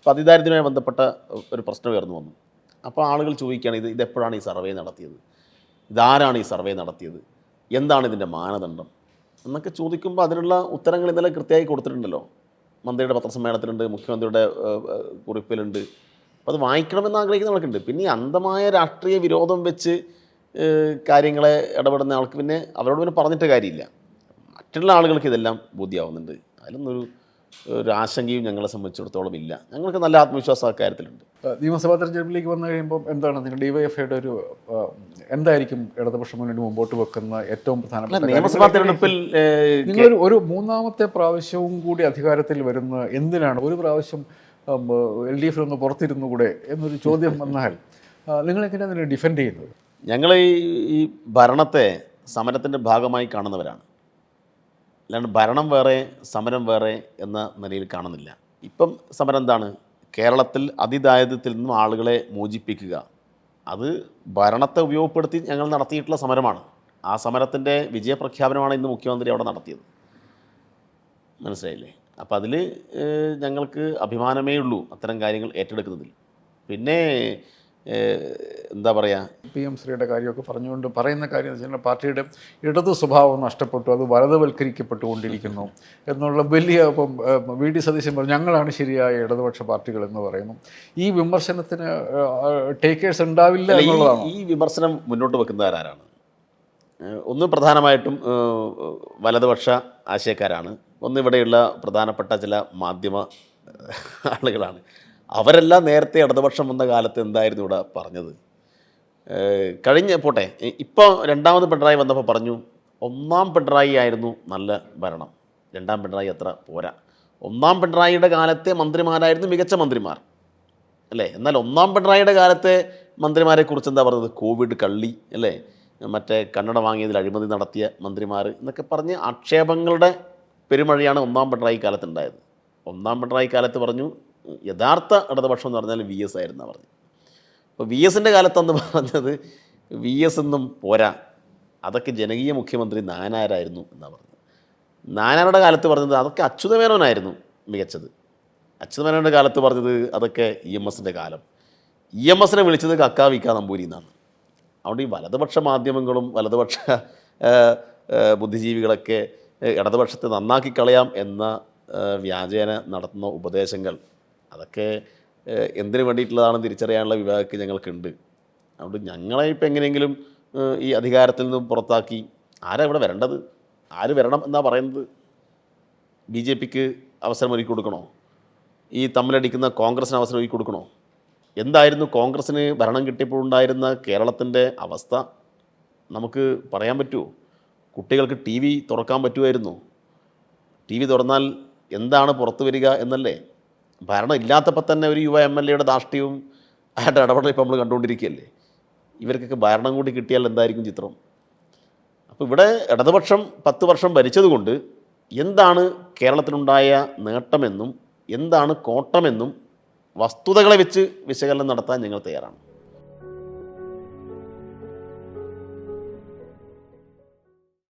അപ്പോൾ അതിദാരിദ്ര്യവുമായി ബന്ധപ്പെട്ട ഒരു പ്രശ്നം ഉയർന്നു വന്നു. അപ്പോൾ ആളുകൾ ചോദിക്കുകയാണ് ഇത് ഇതെപ്പോഴാണ് ഈ സർവേ നടത്തിയത്? ഇതാരാണ് ഈ സർവേ നടത്തിയത്? എന്താണ് ഇതിന്റെ മാനദണ്ഡം? എന്നൊക്കെ ചോദിക്കുമ്പോൾ അതിനുള്ള ഉത്തരങ്ങൾ ഇന്നലെ കൃത്യമായി കൊടുത്തിട്ടുണ്ടല്ലോ. മന്ത്രിയുടെ പത്രസമ്മേളനത്തിലുണ്ട് മുഖ്യമന്ത്രിയുടെ കുറിപ്പിലുണ്ട്. അപ്പോൾ അത് വായിക്കണമെന്ന് ആഗ്രഹിക്കുന്നവർക്കുണ്ട് പിന്നെ ഈ അന്ധമായ രാഷ്ട്രീയ വിരോധം വെച്ച് കാര്യങ്ങളെ ഇടപെടുന്ന ആൾക്ക് പിന്നെ അവരോട് പിന്നെ പറഞ്ഞിട്ട് കാര്യമില്ല. മറ്റുള്ള ആളുകൾക്ക് ഇതെല്ലാം ബോധ്യമാവുന്നുണ്ട് അതിലൊന്നും ഒരു ആശങ്കയും ഞങ്ങളെ സംബന്ധിച്ചിടത്തോളം ഇല്ല. ഞങ്ങൾക്ക് നല്ല ആത്മവിശ്വാസം ആ കാര്യത്തിലുണ്ട് നിയമസഭാ തെരഞ്ഞെടുപ്പിലേക്ക് വന്നു കഴിയുമ്പോൾ എന്താണ് നിങ്ങൾ ഡിവൈഎഫ്ഐയുടെ ഒരു എന്തായിരിക്കും ഇടതുപക്ഷം മുന്നോട്ട് മുമ്പോട്ട് വെക്കുന്ന ഏറ്റവും പ്രധാനപ്പെട്ട നിയമസഭാ? തെരഞ്ഞെടുപ്പിൽ നിങ്ങൾ ഒരു മൂന്നാമത്തെ പ്രാവശ്യവും കൂടി അധികാരത്തിൽ വരുന്ന എന്തിനാണ്? ഒരു പ്രാവശ്യം എൽ ഡി എഫിൽ ഒന്ന് പുറത്തിരുന്നു കൂടെ എന്നൊരു ചോദ്യം വന്നാൽ നിങ്ങളെങ്ങനെയാണ് അതിനെ ഡിഫെൻഡ് ചെയ്യുന്നത്? ഞങ്ങൾ ഈ ഈ ഭരണത്തെ സമരത്തിന്റെ ഭാഗമായി കാണുന്നവരാണ്. അല്ലാണ്ട് ഭരണം വേറെ സമരം വേറെ എന്ന നിലയിൽ കാണുന്നില്ല. ഇപ്പം സമരം എന്താണ്? കേരളത്തിൽ അതിദാരിദ്ര്യത്തിൽ നിന്നും ആളുകളെ മോചിപ്പിക്കുക. അത് ഭരണത്തെ ഉപയോഗപ്പെടുത്തി ഞങ്ങൾ നടത്തിയിട്ടുള്ള സമരമാണ്. ആ സമരത്തിന്റെ വിജയപ്രഖ്യാപനമാണ് ഇന്ന് മുഖ്യമന്ത്രി അവിടെ നടത്തിയത്. മനസ്സിലായില്ലേ? അപ്പോൾ അതിൽ ഞങ്ങൾക്ക് അഭിമാനമേ ഉള്ളൂ അത്തരം കാര്യങ്ങൾ ഏറ്റെടുക്കുന്നതിൽ. പിന്നെ എന്താ പറയുക പി എം ശ്രീയുടെ കാര്യമൊക്കെ പറഞ്ഞുകൊണ്ട് പറയുന്ന കാര്യം എന്ന് വെച്ചാൽ പാർട്ടിയുടെ ഇടതു സ്വഭാവം നഷ്ടപ്പെട്ടു അത് വലതുവൽക്കരിക്കപ്പെട്ടുകൊണ്ടിരിക്കുന്നു എന്നുള്ള വലിയ ഇപ്പം വി ഡി സതീശൻ പറഞ്ഞു ഞങ്ങളാണ് ശരിയായ ഇടതുപക്ഷ പാർട്ടികൾ എന്ന് പറയുന്നു. ഈ വിമർശനത്തിന് ടേക്കേഴ്സ് ഉണ്ടാവില്ല എന്നുള്ളതാണ്. ഈ വിമർശനം മുന്നോട്ട് വെക്കുന്ന ആരാണ് ഒന്ന് പ്രധാനമായിട്ടും വലതുപക്ഷ ആശയക്കാരാണ്. ഒന്ന് ഇവിടെയുള്ള പ്രധാനപ്പെട്ട ചില മാധ്യമ ആളുകളാണ്. അവരെല്ലാം നേരത്തെ ഇടതുപക്ഷം വന്ന കാലത്ത് എന്തായിരുന്നു ഇവിടെ പറഞ്ഞത്? കഴിഞ്ഞ പോട്ടെ ഇപ്പോൾ രണ്ടാമത് പിണറായി വന്നപ്പോൾ പറഞ്ഞു ഒന്നാം പിണറായി ആയിരുന്നു നല്ല ഭരണം. രണ്ടാം പിണറായി അത്ര പോരാ. ഒന്നാം പിണറായിയുടെ കാലത്തെ മന്ത്രിമാരായിരുന്നു മികച്ച മന്ത്രിമാർ. അല്ലേ? എന്നാൽ ഒന്നാം പിണറായിയുടെ കാലത്തെ മന്ത്രിമാരെക്കുറിച്ച് എന്താ പറഞ്ഞത്? കോവിഡ് കള്ളി അല്ലേ? മറ്റേ കന്നഡ വാങ്ങിയതിൽ അഴിമതി നടത്തിയ മന്ത്രിമാർ എന്നൊക്കെ പറഞ്ഞ് ആക്ഷേപങ്ങളുടെ പെരുമഴയാണ് ഒന്നാം പിണറായി കാലത്ത് ഉണ്ടായത്. ഒന്നാം പിണറായി കാലത്ത് പറഞ്ഞു യഥാർത്ഥ ഇടതുപക്ഷം എന്ന് പറഞ്ഞാൽ വി എസ് ആയിരുന്നു പറഞ്ഞു അപ്പോൾ വി എസിന്റെ കാലത്തെന്ന് പറഞ്ഞത് വി എസ് എന്നും പോരാ. അതൊക്കെ ജനകീയ മുഖ്യമന്ത്രി നാനാരായിരുന്നു എന്നാണ് പറഞ്ഞത്. നാനാരുടെ കാലത്ത് പറഞ്ഞത് അതൊക്കെ അച്യുതമേനോനായിരുന്നു മികച്ചത്. അച്യുതമേനോന്റെ കാലത്ത് പറഞ്ഞത് അതൊക്കെ ഇ എം എസിന്റെ കാലം. ഇ എം എസിനെ വിളിച്ചത് കക്കാ വിക്ക നമ്പൂരി എന്നാണ്. അതുകൊണ്ട് ഈ വലതുപക്ഷ മാധ്യമങ്ങളും വലതുപക്ഷ ബുദ്ധിജീവികളൊക്കെ ഇടതുപക്ഷത്തെ നന്നാക്കി കളയാം എന്ന വ്യാജേന നടത്തുന്ന ഉപദേശങ്ങൾ അതൊക്കെ എന്തിനു വേണ്ടിയിട്ടുള്ളതാണെന്ന് തിരിച്ചറിയാനുള്ള വിവേകമൊക്കെ ഞങ്ങൾക്കുണ്ട്. അതുകൊണ്ട് ഞങ്ങളെ ഇപ്പം എങ്ങനെയെങ്കിലും ഈ അധികാരത്തിൽ നിന്ന് പുറത്താക്കി ആരാ ഇവിടെ വരേണ്ടത്? ആര് വരണം എന്നാ പറയുന്നത്? ബി ജെ പിക്ക് അവസരം ഒരുക്കി കൊടുക്കണോ? ഈ തമ്മിലടിക്കുന്ന കോൺഗ്രസിന് അവസരം ഒരുക്കി കൊടുക്കണോ? എന്തായിരുന്നു കോൺഗ്രസ്സിന് ഭരണം കിട്ടിയപ്പോഴുണ്ടായിരുന്ന കേരളത്തിന്റെ അവസ്ഥ? നമുക്ക് പറയാൻ പറ്റുമോ? കുട്ടികൾക്ക് ടി വി തുറക്കാൻ പറ്റുമായിരുന്നു. ടി വി തുറന്നാൽ എന്താണ് പുറത്തു വരിക എന്നല്ലേ? ഭരണം ഇല്ലാത്തപ്പോൾ തന്നെ ഒരു യുവ എം എൽ എയുടെ ധാർഷ്ട്യവും അയാളുടെ ഇടപെടൽ ഇപ്പോൾ നമ്മൾ കണ്ടുകൊണ്ടിരിക്കുകയല്ലേ? ഇവർക്കൊക്കെ ഭരണം കൂടി കിട്ടിയാൽ എന്തായിരിക്കും ചിത്രം? അപ്പോൾ ഇവിടെ ഇടതുപക്ഷം പത്ത് വർഷം ഭരിച്ചതുകൊണ്ട് എന്താണ് കേരളത്തിനുണ്ടായ നേട്ടമെന്നും എന്താണ് കോട്ടമെന്നും വസ്തുതകളെ വെച്ച് വിശകലനം നടത്താൻ ഞങ്ങൾ തയ്യാറാണ്.